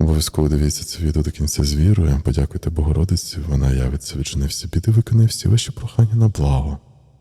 Обов'язково дивіться це відео до кінця з вірою. Подякуйте Богородиці, вона явиться, відчини всі біди, виконає всі ваші прохання на благо.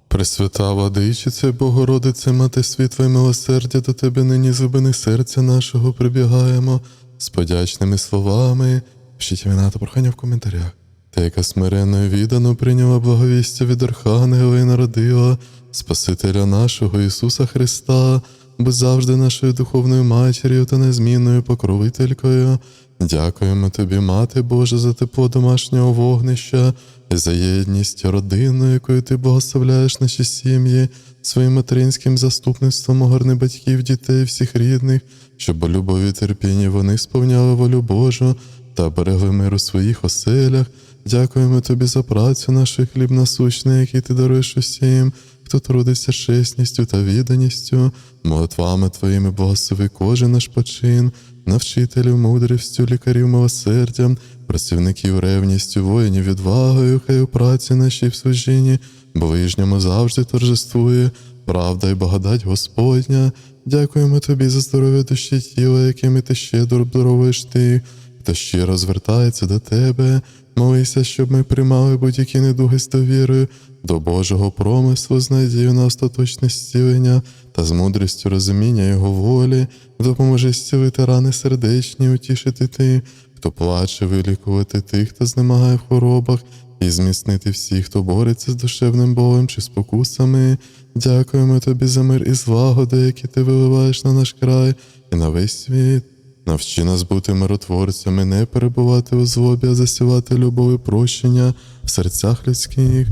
Пресвята владичице, Богородице, мати світла і милосердя до тебе нині зубини серця нашого прибігаємо з подячними словами. Пишіть імена та прохання в коментарях. Та яка смиренно віддано прийняла благовістя від Архангела і народила Спасителя нашого Ісуса Христа, будь завжди нашою духовною матір'ю та незмінною покровителькою. Дякуємо тобі, Мати Божа, за тепло домашнього вогнища і за єдність родинну, якою ти благословляєш наші сім'ї, своїм материнським заступництвом огорни батьків, дітей, всіх рідних, щоб у любові і терпінні вони сповняли волю Божу та берегли у своїх оселях. Дякуємо тобі за працю нашу і хліб насущний, який ти даруєш усім, хто трудиться чесністю та відданістю, молитвами твоїми благослови кожен наш почин, навчителів мудрістю, лікарів милосердям, працівників ревністю, воїнів відвагою, хай у праці нашій в служінні, ближньому завжди торжествує, правда і благодать Господня. Дякуємо тобі за здоров'я душі тіла, якими ти щедро обдаровуєш ти, хто щиро звертається до тебе. Молися, щоб ми приймали будь-які недуги з довірою до Божого промислу, з надією на остаточне зцілення та з мудрістю розуміння Його волі, допоможи зцілити рани сердечні, утішити тих, хто плаче, вилікувати тих, хто знемагає в хворобах, і зміцнити всіх, хто бореться з душевним болем чи спокусами. Дякуємо тобі за мир і злагоду, які ти виливаєш на наш край і на весь світ. Навчи нас бути миротворцями, не перебувати у злобі, а засівати любов і прощення в серцях людських.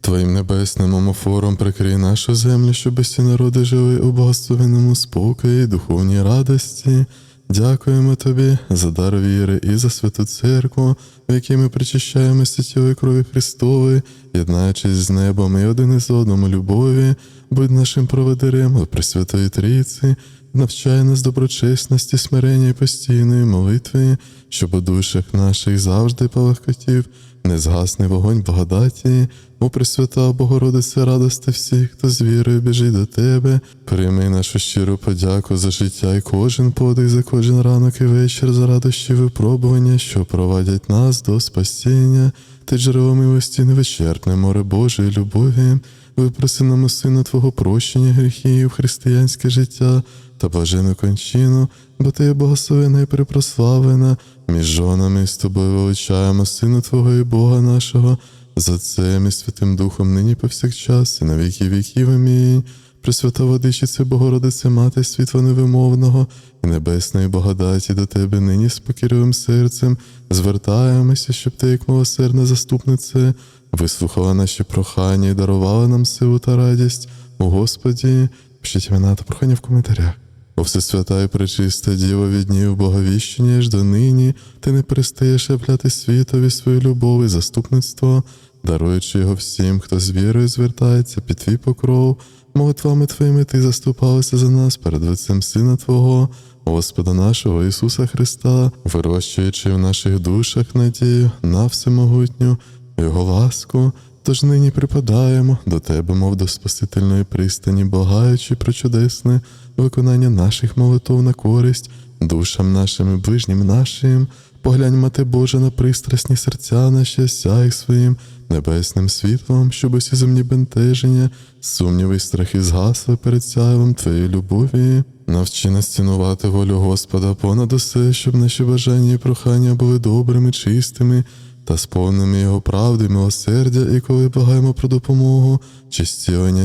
Твоїм небесним омофором прикрий нашу землю, щоб всі народи жили у благословенному спокої, духовній радості. Дякуємо тобі за дар віри і за святу церкву, в якій ми причащаємося тілої крові Христової, єднаючись з небом і один із одному любові, будь нашим проведерем Пресвятої Трійці, навчай нас доброчесності, смирення і постійної молитви, щоб у душах наших завжди палахкотів, не згасний вогонь благодаті, о Пресвята Богородице, радости всіх, хто з вірою біжить до Тебе, прийми нашу щиру подяку за життя і кожен подих, за кожен ранок і вечір, за радощі випробування, що провадять нас до спасіння, ти джерело милості, невичерпне море Божої любові, випроси нам Сина Твого прощення гріхів, християнське життя та блажену кончину, бо ти є благословена і припрославлена, між жонами з тобою величаємо Сина Твого і Бога нашого, за Цим і Святим Духом нині повсякчас, і на віки віків. Амінь. Пресвята Водичице, Богородице, Мати світла невимовного і небесної благодаті до Тебе нині з покірливим серцем звертаємося, щоб Ти, як милосердна заступнице, вислухала наші прохання і дарувала нам силу та радість. У Господі, пишіть імена та прохання в коментарях. О Всесвята і пречиста Діва від днів Боговіщення аж до нині, ти не перестаєш являти світові свою любов і заступництво, даруючи його всім, хто з вірою звертається під твій покров, молитвами твоїми ти заступалася за нас перед лицем Сина Твого, Господа нашого Ісуса Христа, вирощуючи в наших душах надію на всемогутню, Його ласку. Тож нині припадаємо до тебе, мов до Спасительної пристані, благаючи про чудесне виконання наших молитов на користь, душам нашим і ближнім нашим. Поглянь, Мати Божа, на пристрасні серця наші, сяй своїм небесним світлом, щоб усі земні бентеження, сумніви й страхи згасли перед сяйвом Твоєї любові. Навчи нас цінувати волю Господа понад усе, щоб наші бажання і прохання були добрими, чистими та сповненими Його правди, милосердя, і коли благаємо про допомогу, чи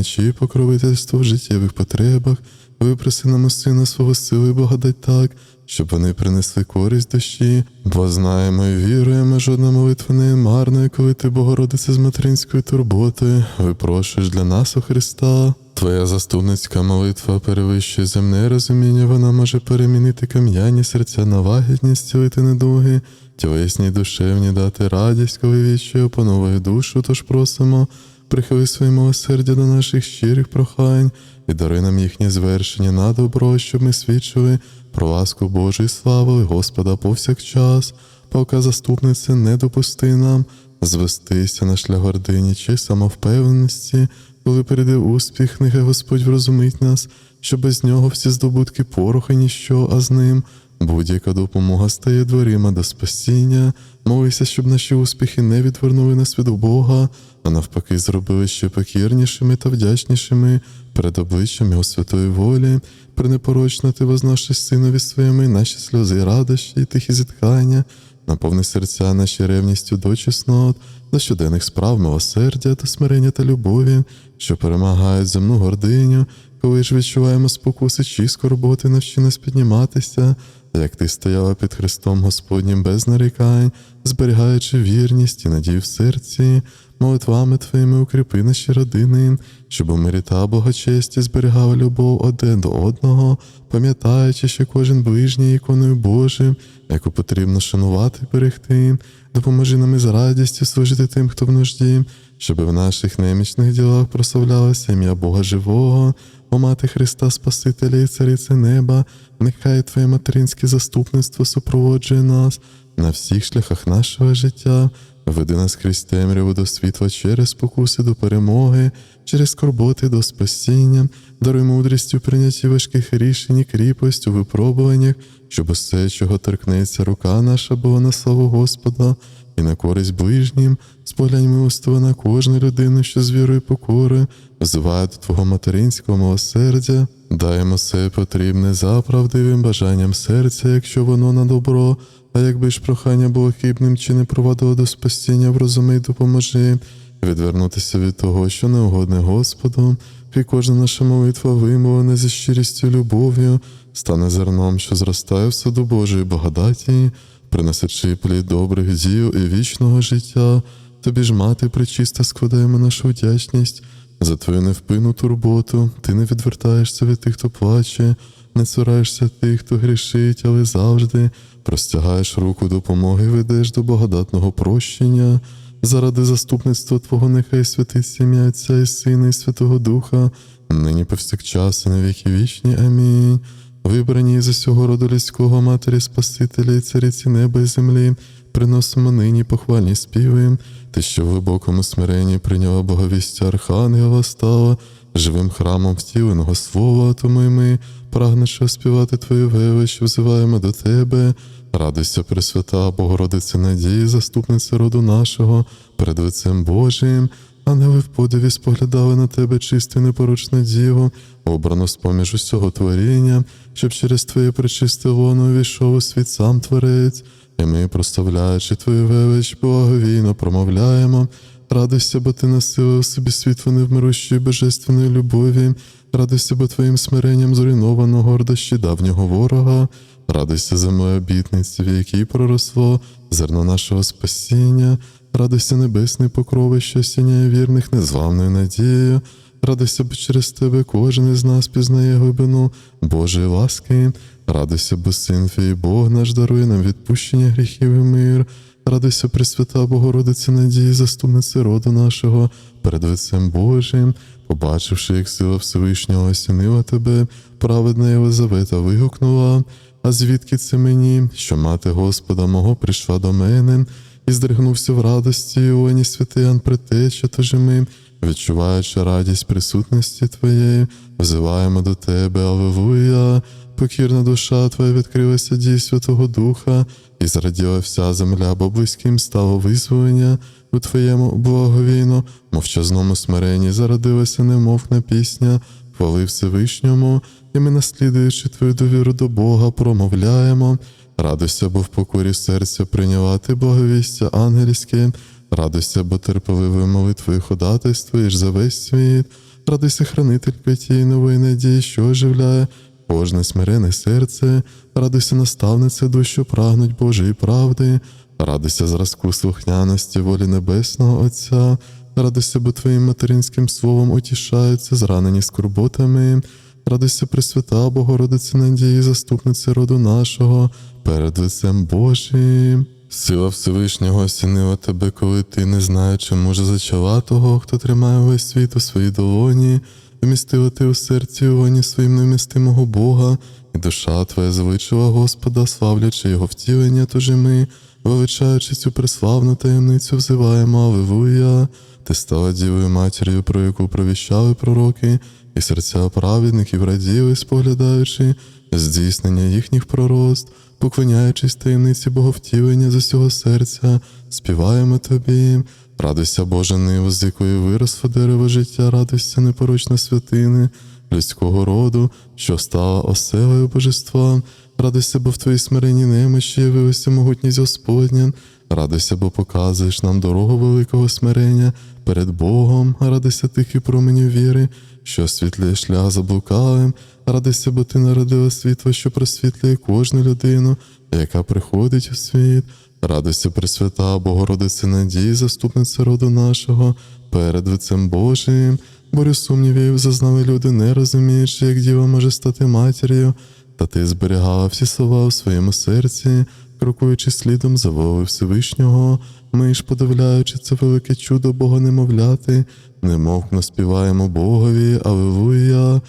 чи покровительство в життєвих потребах, випроси нам сина свого сили благодать так, щоб вони принесли користь душі, бо знаємо і віруємо, жодна молитва не є марною, коли ти, Богородице, з материнською турботою, випрошуєш для нас у Христа. Твоя заступницька молитва перевищує земне розуміння, вона може перемінити кам'яні серця на лагідність, зцілити недуги, тілесні душевні дати радість, коли вічує опановує душу, тож просимо, прихили своє милосердя до наших щирих прохань і даруй нам їхнє звершення на добро, щоб ми свідчили про ласку Божу і славу Господа повсякчас, поки заступнице не допусти нам звестися на шлях гордині чи самовпевненості, коли прийде успіх, нехай Господь врозумить нас, що без нього всі здобутки порохи ніщо, а з ним Будь-яка допомога стає дверима до спасіння. Молися, щоб наші успіхи не відвернули нас від Бога, а навпаки, зробили ще покірнішими та вдячнішими перед обличчям Його святої волі. Пренепорочно ти возносиш синові своїми наші сльози радощі, і тихі зітхання, наповни серця наші ревністю до чеснот, до щоденних справ милосердя та смирення та любові, що перемагають земну гординю, коли ж відчуваємо спокуси чи скорботи, навчи нас підніматися, як ти стояла під Христом Господнім без нарікань, зберігаючи вірність і надію в серці, молитвами твоїми укріпи наші родини, щоб у мирі та благочесті зберігали любов один до одного, пам'ятаючи, що кожен ближній іконою Божим, яку потрібно шанувати і берегти, допоможи нам із радістю служити тим, хто в нужді, щоб в наших немічних ділах прославлялося ім'я Бога Живого, о мати Христа Спасителя і Царице Неба, нехай Твоє материнське заступництво супроводжує нас на всіх шляхах нашого життя. Веди нас крізь темряву до світла через спокуси до перемоги, через скорботи до спасіння, даруй мудрість у прийнятті важких рішень і кріпость у випробуваннях, щоб усе, чого торкнеться рука наша, була на славу Господа. І на користь ближнім, споглянь милостиво на кожну людину, що з вірою і покорою. Взиває до Твого материнського милосердя, даємо все потрібне за правдивим бажанням серця, якщо воно на добро. А якби ж прохання було хибним чи не провадило до спасіння, врозуми допоможи відвернутися від того, що не угодне Господу, і кожна наша молитва вимовлена зі щирістю любов'ю, стане зерном, що зростає в саду Божої благодаті, приносячи плід добрих діл і вічного життя. Тобі ж, мати, причиста, складаємо нашу вдячність за твою невпинну турботу. Ти не відвертаєшся від тих, хто плаче, не цураєшся тих, хто грішить, але завжди простягаєш руку допомоги, ведеш до благодатного прощення. Заради заступництва Твого нехай святиться ім'я Отця і Сина, і Святого Духа, нині повсякчас і на віки вічні. Амінь. Вибрані з усього роду людського Матері Спасителя і Цариці неба і землі, приносимо нині похвальні співи. Ти, що в глибокому смиренні прийняла боговістя Архангела, стала живим храмом втіленого слова, тому й ми, прагнучи співати Твою велич, взиваємо до Тебе. Радуйся, Пресвята, Богородице надії, заступниця роду нашого, перед лицем Божим. Ангели в подиві споглядали на тебе чисту і непорочну діву, обрану з-поміж усього творіння, щоб через твоє пречисте лоно увійшов у світ сам Творець, і ми, проставляючи твою велич, благовійно промовляємо. Радуйся, бо ти насила у собі світло невмирущої божественної любові, радуйся, бо твоїм смиренням зруйновано гордощі давнього ворога. Радуйся за обітниці, в якій проросло зерно нашого спасіння, радуйся небесний покрови, що сіняє вірних незвавною надією. Радуйся, бо через тебе кожен із нас пізнає глибину Божої ласки. Радуйся, бо син твій Бог наш дарує нам відпущення гріхів і мир. Радуйся, Пресвята Богородице надії, заступниці роду нашого, перед лицем Божим, побачивши, як сила Всевишнього осінила тебе, праведна Єлизавета вигукнула. А звідки це мені, що мати Господа мого прийшла до мене, і здригнувся в радості Іоні святий Ян Предтеча, тож і ми, відчуваючи радість присутності Твоєї, взиваємо до Тебе, Аллилуйя. Покірна душа Твоя відкрилася дій Святого Духа, і зраділа вся земля, бо близьким стало визволення у Твоєму благовійно, мовчазному смиренні зародилася немовна пісня, хвали Всевишньому, і ми, наслідуючи Твою довіру до Бога, промовляємо. Радуйся, бо в покорі серця прийняла ти благовістя ангельське, радуйся, бо терпеливою молитвою ходатайствуєш за весь світ, радуйся, хранителька тієї нової надії, що оживляє кожне смирене серце, радуйся, наставниця душ, що прагнуть Божої правди, радуйся зразку слухняності волі Небесного Отця, радуйся, бо Твоїм материнським словом утішаються, зранені скорботами. Радуйся, Пресвята, Богородице надії, заступниці роду нашого, перед лицем Божим. Сила Всевишнього осінила тебе, коли ти, не знаючи, може зачала того, хто тримає весь світ у своїй долоні, вмістила ти у серці воні своїм невмістимого Бога, і душа твоя звичила Господа, славлячи Його втілення, тож і ми, величаючи цю преславну таємницю, взиваємо Аллилуйя. Ти стала дівою матір'ю, про яку провіщали пророки, і серця праведників раділи, споглядаючи здійснення їхніх пророцтв. поклоняючись таємниці Боговтілення з усього серця, співаємо тобі. Радуйся, Боже, ниво, з якої виросло дерево життя, радуйся, непорочна святини людського роду, що стала оселою божества. Радуйся, бо в твоїй смиренні немощі явилася могутність Господня. Радуйся, бо показуєш нам дорогу великого смирення перед Богом, радуйся тихий променів віри, що освітлює шлях заблукалим. Радуйся, бо ти народила світло, що просвітлює кожну людину, яка приходить у світ. Радуйся, Пресвята, Богородице надії, заступниця роду нашого, перед лицем Божим. Борю сумнівів зазнали люди, не розуміючи, як діва може стати матір'ю, та ти зберігала всі слова у своєму серці, крокуючи слідом за волею Всевишнього, ми ж, подивляючи це велике чудо Бога немовляти, немовкно співаємо Богові, Аллилуйя.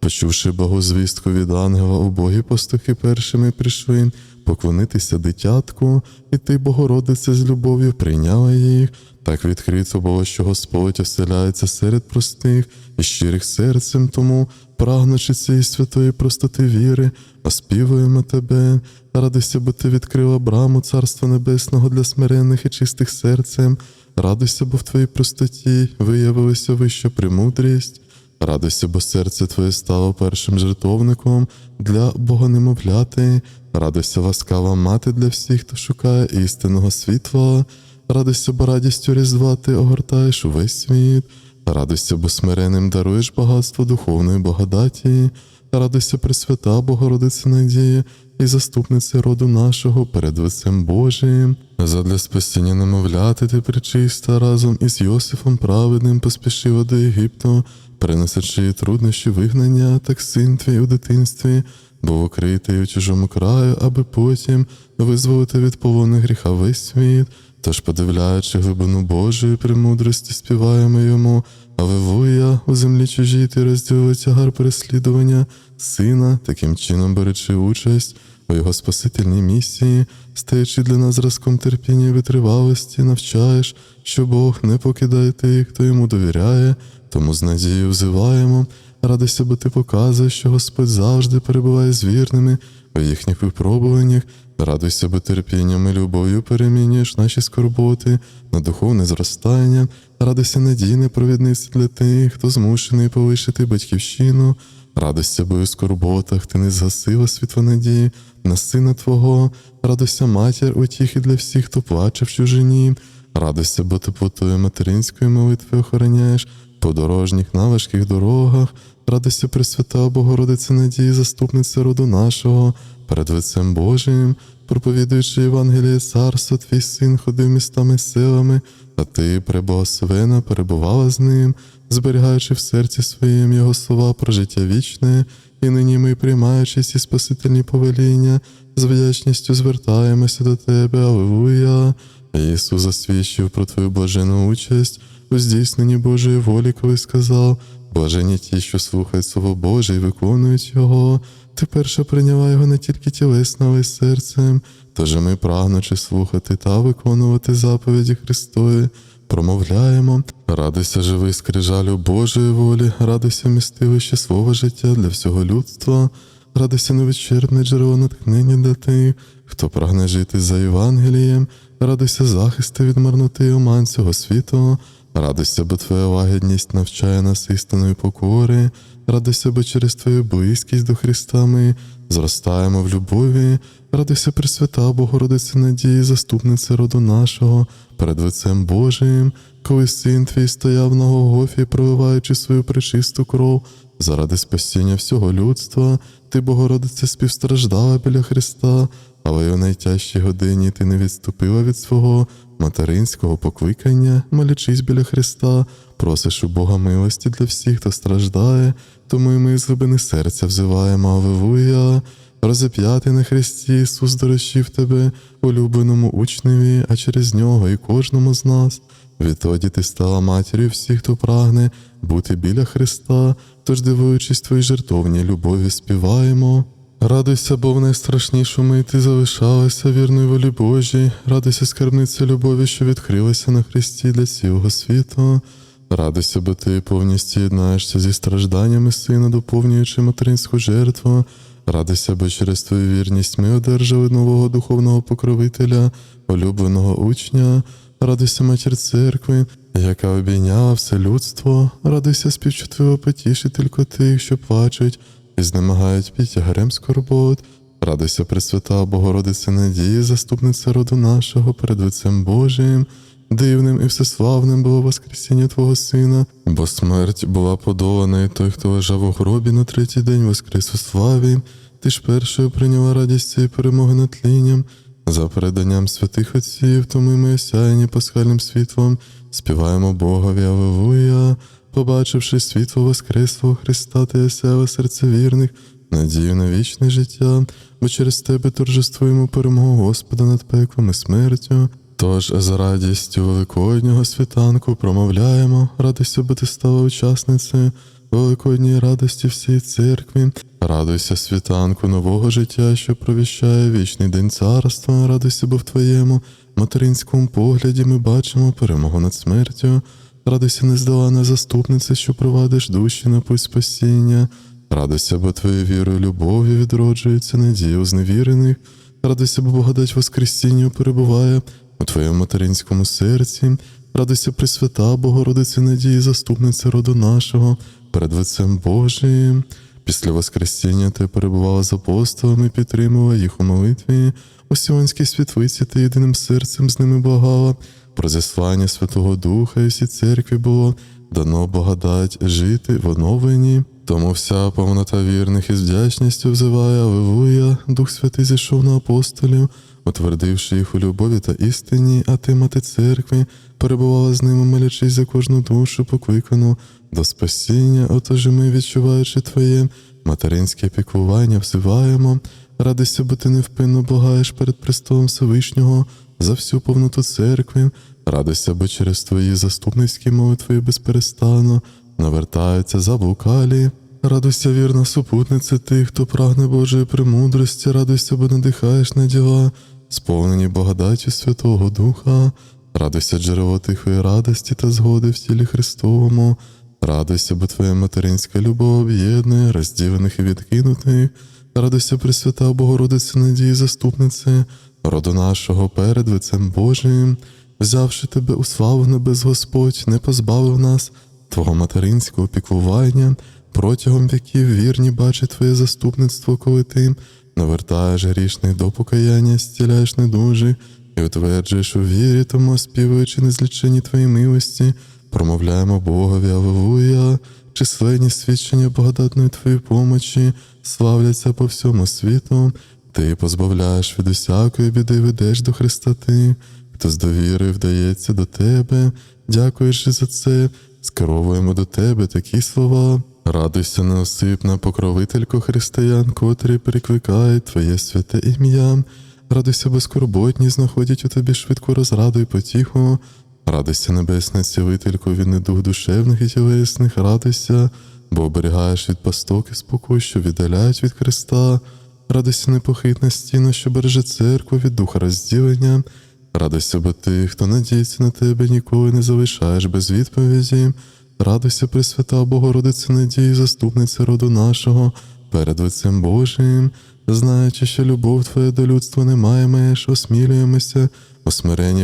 Почувши богозвістку від ангела, убогі пастухи першими прийшли поклонитися дитятку, і ти, Богородице, з любов'ю прийняла їх. Так відкрито було, що Господь оселяється серед простих і щирих серцем, тому, прагнучи цієї святої простоти віри, оспівуємо тебе. Радуйся, бо ти відкрила браму Царства Небесного для смиренних і чистих серцем. Радуйся, бо в твоїй простоті виявилася вища премудрість. Радуйся, бо серце твоє стало першим жертовником для Богонемовляти. Радуйся, ласкава мати для всіх, хто шукає істинного світла. Радуйся, бо радістю різдва ти огортаєш увесь світ. Радуйся, бо смиренним даруєш багатство духовної благодаті. Радуйся, Пресвята, Богородице Надія і заступниця роду нашого перед лицем Божим. Задля спасіння немовляти ти причиста разом із Йосифом праведним поспішила до Єгипту, перенесучи труднощі вигнання, так син твій у дитинстві був укритий у чужому краю, аби потім визволити від полону гріха весь світ. Тож, подивляючи глибину Божої премудрості, співаємо йому. Алевуя, у землі чужій ти розділили тягар переслідування сина, таким чином беручи участь у його спасительній місії, стаючи для нас зразком терпіння і витривалості, навчаєш, що Бог не покидає тих, хто йому довіряє, тому з надією взиваємо. Радуйся, бо ти показуєш, що Господь завжди перебуває з вірними у їхніх випробуваннях. Радуйся, бо терпінням і любов'ю перемінюєш наші скорботи на духовне зростання. Радуйся надійне провідництво для тих, хто змушений полишити батьківщину. Радуйся, бо у скорботах ти не згасила світло надії на сина Твого. Радуйся, матір, утіхи для всіх, хто плаче в чужині. Радуйся, бо теплотою материнської молитви охороняєш подорожніх на важких дорогах. Радуйся, Пресвята, Богородице Надії, заступниця роду нашого, перед лицем Божим, проповідуючи Євангеліє царство, твій син ходив містами і селами, а ти, преблагословена, перебувала з ним, зберігаючи в серці своїм його слова про життя вічне, і нині ми, приймаючи ці спасительні повеління, з вдячністю звертаємося до тебе, Аллилуйя. Ісус засвідчив про твою блажену участь у здійсненні Божої волі, коли сказав: блажені ті, що слухають Слово Боже і виконують Його. Ти перша прийняла його не тільки тілесно, але й серцем. Тож ми, прагнучи слухати та виконувати заповіді Христові, промовляємо, радуйся, живий скрижалю Божої волі, радуйся вмістилище свого життя для всього людства, радуйся невичерпне джерело натхнення для тих, хто прагне жити за Євангелієм, радуйся захисти від марноти і оман цього світу. Радуйся, бо твоя лагідність навчає нас істинної покори, радуйся, бо через твою близькість до Христа ми зростаємо в любові, радуйся, Пресвята, Богородице Надії, заступниця роду нашого, перед лицем Божим, коли син твій стояв на Голгофі, проливаючи свою пречисту кров заради спасіння всього людства, ти, Богородице, співстраждала біля Христа, але й у найтяжчій годині ти не відступила від свого материнського покликання, молячись біля Христа, просиш у Бога милості для всіх, хто страждає, тому й ми з глибини серця взиваємо Аллилуйя. Розіп'ятий на Христі Ісус дорощив тебе, улюбленому учневі, а через нього і кожному з нас. Відтоді ти стала матір'ю всіх, хто прагне бути біля Христа, тож, дивуючись твоїй жертовній любові, співаємо. Радуйся, бо в найстрашнішу мить ти залишалася вірною волі Божій, радуйся, скарбниця любові, що відкрилася на Христі для цілого світу. Радуйся, бо ти повністю єднаєшся зі стражданнями сина, доповнюючи материнську жертву, Радуйся, бо через твою вірність ми одержали нового духовного покровителя, улюбленого учня. Радуйся, матір церкви, яка обійняла все людство. Радуйся, співчутливо потішителько тих, що плачуть і знемагають під тягарем скорбот. Радуйся, Пресвята Богородиця Надії, заступниця роду нашого перед лицем Божиїм. Дивним і всеславним було Воскресіння Твого Сина, бо смерть була подолана, і той, хто лежав у гробі на третій день воскрес у славі. Ти ж першою прийняла радість цієї перемоги над тлінням. За переданням святих отців, тому ми осяяні пасхальним світлом, співаємо Богові Аллилуйя, побачивши світло Воскреслого Христа та осяяло серце вірних, надію на вічне життя, бо через тебе торжествуємо перемогу Господа над пеклом і смертю. Тож з радістю великоднього світанку промовляємо, радуйся, бо ти стала учасницею великодній радості всієї церкві. Радуйся світанку нового життя, що провіщає вічний день царства. Радуйся, бо в твоєму материнському погляді ми бачимо перемогу над смертю. Радуйся, нездолана заступниця, що провадиш душі на путь спасіння. Радуйся, бо твоєю вірою, любов'ю відроджується надія у зневірених. Радуйся, бо благодать Воскресіння перебуває у твоєму материнському серці. Радуйся, Пресвята, Богородице надії, заступниця роду нашого, перед лицем Божиїм. Після Воскресіння ти перебувала з апостолами, підтримувала їх у молитві. У Сіонській світлиці ти єдиним серцем з ними благала. Про зіслання Святого Духа і всі церкві було дано благодать жити в оновленні. Тому вся повнота вірних із вдячністю взиває Аллилуйя, Дух Святий зійшов на апостолів, утвердивши їх у любові та істині, а ти, мати церкви, перебувала з ними, молячись за кожну душу, покликану до спасіння. Отож ми, відчуваючи Твоє материнське піклування, взиваємо, радуйся, бо ти невпинно благаєш перед престолом Всевишнього за всю повноту церкви, радуйся, бо через твої заступницькі молитви безперестанно навертаються заблукалі. Радуйся, вірна супутниця тих, хто прагне Божої премудрості, радуйся, бо надихаєш на діла, сповнені благодаттю Святого Духа, радуйся, джерело тихої радості та згоди в тілі Христовому, радуйся, бо твоя материнська любов об'єднує розділених і відкинутих, радуйся, Пресвята Богородиця надії, заступнице, роду нашого перед лицем Божиїм, взявши тебе у славу небес Господь, не позбавив нас Твого материнського піклування, протягом віків вірні бачить Твоє заступництво, коли ти навертаєш грішних до покаяння, стіляєш недужих і утверджуєш у вірі, тому співаючи незлічені Твої милості, промовляємо Богові, Аллилуйя, численні свідчення благодатної Твоєї помочі, славляться по всьому світу. Ти позбавляєш від усякої біди, ведеш до Христа ти, хто з довірою вдається до тебе, дякуючи за це, скеровуємо до тебе такі слова. Радуйся, неосипна покровителько християн, котрі перекликають Твоє святе ім'я. Радуйся, безкорботні, знаходять у тобі швидку розраду і потіху. Радуйся, небесна цілителько, від недух душевних і тілесних, радуйся, бо оберігаєш від пасток і спокій, що віддаляють від Христа. Радуйся, непохитна стіна, що береже церкву від духа розділення. Радуйся, бо ти, хто надіється на тебе, ніколи не залишаєш без відповіді. Радуйся, Пресвята Богородице надії, заступниця роду нашого, перед лицем Божиїм, знаючи, що любов Твоя до людства не має меж, осмілюємося, у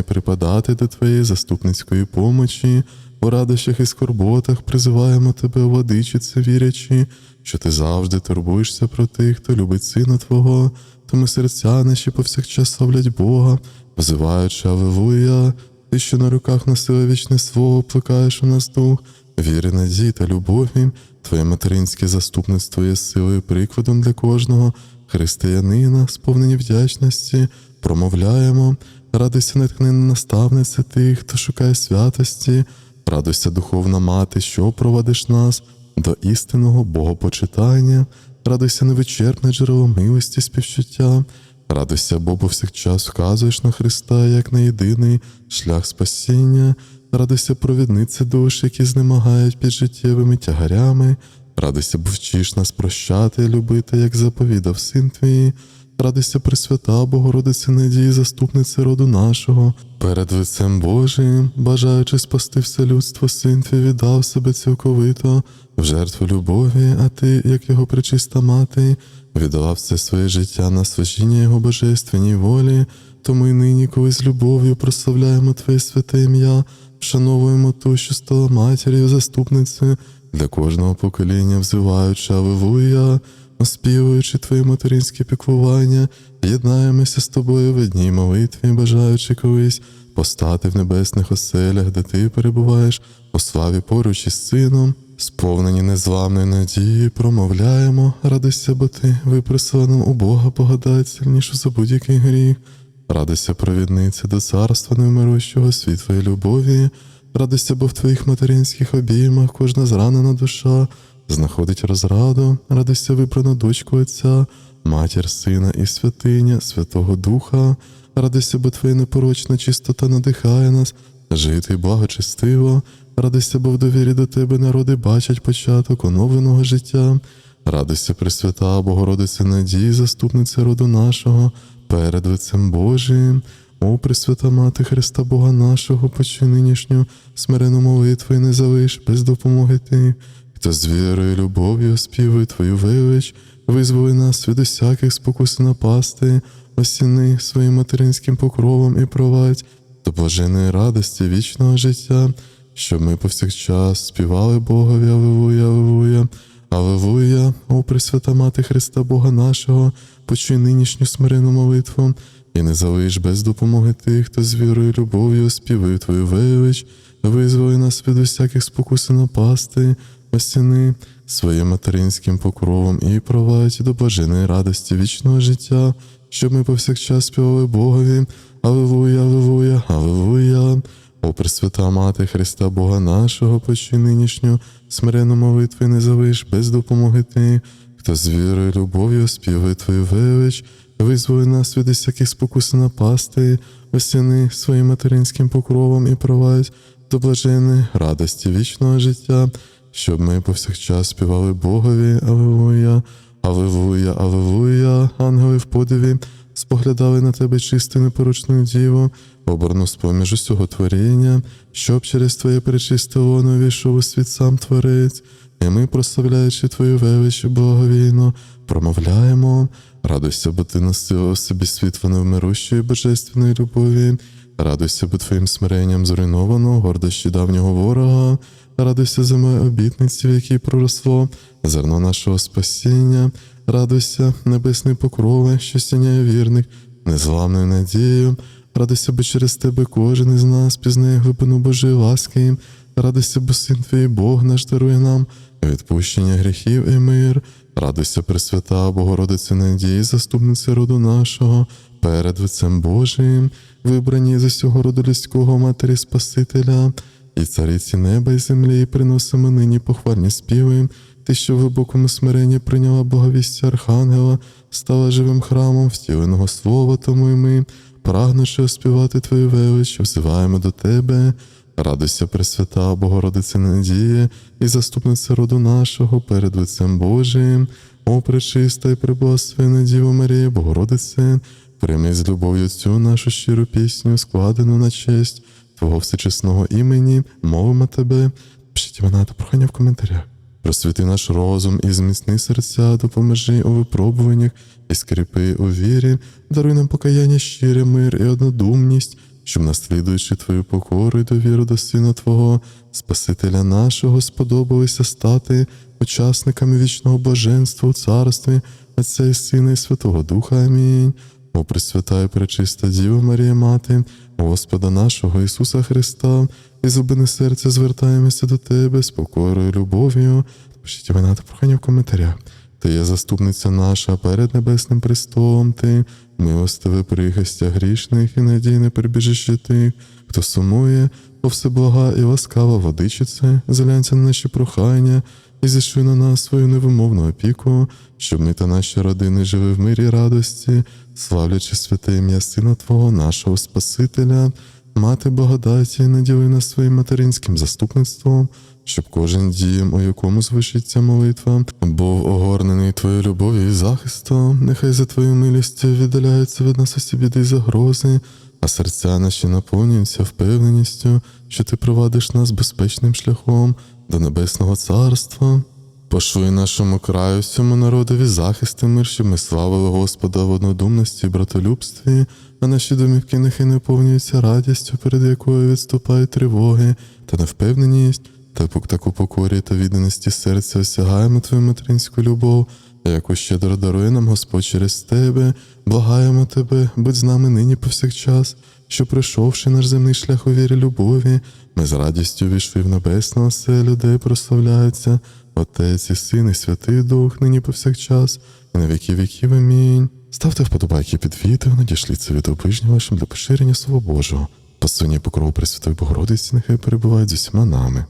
припадати до Твоєї заступницької помочі, у радощах і скорботах призиваємо Тебе, владичице, вірячи, що ти завжди турбуєшся про тих, хто любить сина Твого, тому серця наші повсякчас славлять Бога, взиваючи Аллилуйя, ти, що на руках носила вічне слово, плекаєш у нас дух, віри, надії та любові, Твоє материнське заступництво є силою прикладом для кожного християнина, сповнені вдячності, промовляємо, радуйся неткненна наставниця тих, хто шукає святості, радуйся, духовна мати, що проводиш нас до істинного Богопочитання, радуйся невичерпне джерело милості співчуття. Радуйся, бо повсякчас вказуєш на Христа як на єдиний шлях спасіння, радуйся, провідниці душ, які знемагають під життєвими тягарями, радуйся, бо вчиш нас прощати любити, як заповідав син твій. Радуйся, Пресвята, Богородице надії, заступнице роду нашого, перед лицем Божиїм, бажаючи спасти все людство, син твій віддав себе цілковито. В жертву любові, а ти, як його пречиста мати, віддала все своє життя на служіння Його божественній волі, тому й нині, коли з любов'ю прославляємо Твоє святе ім'я, вшановуємо ту, що стала матір'ю, заступницею для кожного покоління, взиваючи Аллилуйя, оспівуючи Твоє материнське піклування, єднаємося з тобою в одній молитві, бажаючи колись постати в небесних оселях, де ти перебуваєш у славі поруч із сином, сповнені незламної надії, промовляємо, радуйся, бо ти випросила у Бога благодать сильнішу за будь-який гріх. Радуйся, провідниця до царства невмирущого світлої любові, радуйся, бо в твоїх материнських обіймах кожна зранена душа знаходить розраду, радуйся, вибрана дочку Отця, матір Сина і святиня, Святого Духа, радуйся, бо твоя непорочна чистота надихає нас жити благочестиво, радуйся, бо в довірі до тебе народи бачать початок оновленого життя. Радуйся, Пресвята, Богородиця Надії, заступниця роду нашого, перед лицем Божиїм. О, Пресвята Мати Христа Бога нашого, почуй нинішню смирену молитву і не залиш без допомоги ти, хто з вірою і любов'ю співує Твою велич, визволи нас від усяких спокус напасти, осіни своїм материнським покровом і провадь до блаженої радості вічного життя, щоб ми повсякчас співали Богові, Аллилуйя, Аллилуйя. Аллилуйя, о Пресвята Мати Христа Бога нашого, почуй нинішню смирену молитву, і не залиш без допомоги тих, хто з вірою і любов'ю співив Твою велич, визволи нас від усяких спокус і напасти, осіни своїм материнським покровом і провадь до блаженої радості вічного життя, щоб ми повсякчас співали Богові. Аллилуйя, Аллилуйя, Аллилуйя. О Пресвята Мати Христа Бога нашого, почуй нинішню смирену молитву не залиш без допомоги ти, хто з вірою любов'ю співає Твою велич, визволи нас від усяких спокус напасти, осяни своїм материнським покровом і провадь до блаженої радості вічного життя, щоб ми повсякчас співали Богові, Аллилуйя, Аллилуйя, Аллилуйя, ангели в подиві споглядали на тебе чисту непорочну діву, оборну з поміж усього творіння, щоб через твоє пречисте лоно війшов у світ сам Творець, і ми, прославляючи Твою велич і благовійно, промовляємо, радуйся, бо ти носила у собі світло невмирущої божественної любові, радуйся, бо твоїм смиренням зруйновано гордощі давнього ворога, радуйся землею обітниці, в якій проросло зерно нашого спасіння, радуйся, небесний покрове, що сяняє вірних, незламною надією, радуйся, бо через тебе кожен із нас пізнає глибину Божої ласки, радуйся, бо син твій Бог наш дарує нам відпущення гріхів і мир. Радуйся, Пресвята, Богородице Надії, заступниця роду нашого, перед лицем Божиїм, вибрані з усього роду людського Матері Спасителя, і цариці неба і землі, і приносимо нині похвальні співи. Ти, що в глибокому смиренні прийняла благовістя Архангела, стала живим храмом втіленого слова, тому й ми, прагнучи оспівати Твою велич, взиваємо до Тебе. Радуйся, Пресвята, Богородице Надія, і заступниця роду нашого перед лицем Божиїм, о пречиста і приблагословена Діво Марія, Богородице, прийми з любов'ю цю нашу щиру пісню, складену на честь Твого всечесного імені, мовимо Тебе. Пишіть вона та прохання в коментарях. Просвіти наш розум і зміцни серця, допоможи у випробуваннях і скріпи у вірі, даруй нам покаяння, щире мир і однодумність, щоб, наслідуючи Твою покору і довіру до Сина Твого, Спасителя нашого, сподобалися стати учасниками вічного блаженства у царстві Отця і Сина і Святого Духа. Амінь. О Пресвята і пречиста Діва Марія Мати, Господа нашого Ісуса Христа, і зубини серця звертаємося до Тебе з покорою любов'ю. Пишіть імена та прохання в коментарях. Ти є заступниця наша перед небесним престолом, ти, милостиве прихистя грішних і надійне прибіжище тих, хто сумує, о всеблага і ласкава водичице, зглянься на наші прохання і зішли на нас свою невимовну опіку, щоб ми та наші родини жили в мирі радості, славлячи святе ім'я Сина Твого, нашого Спасителя, мати благодаті, наділи нас своїм материнським заступництвом, щоб кожен дієм, у якому звучиться молитва, був огорнений Твоєю любов'ю і захистом, нехай за Твою милістю віддаляються від нас усі біди й загрози, а серця наші наповнюються впевненістю, що ти провадиш нас безпечним шляхом до Небесного Царства. Пошли нашому краю, всьому народові захист і мир, щоб ми славили Господа в однодумності і братолюбстві, а наші домівки нехай наповнюються радістю, перед якою відступають тривоги та невпевненість, та таку покорі та відданості серця осягаємо твою материнську любов, яку щедро дарує нам Господь через тебе, благаємо тебе, будь з нами нині повсякчас, що пройшовши наш земний шлях у вірі любові, ми з радістю війшли в небесну оселю, де прославляється Отець і Син, і Святий Дух, нині повсякчас, і на віки віків. Амінь. Ставте вподобайки під відео, надішліть це відео ближнім вашим для поширення Слова Божого. Посуні покрову Пресвятої Богородиці, нехай перебувають з усіма нами.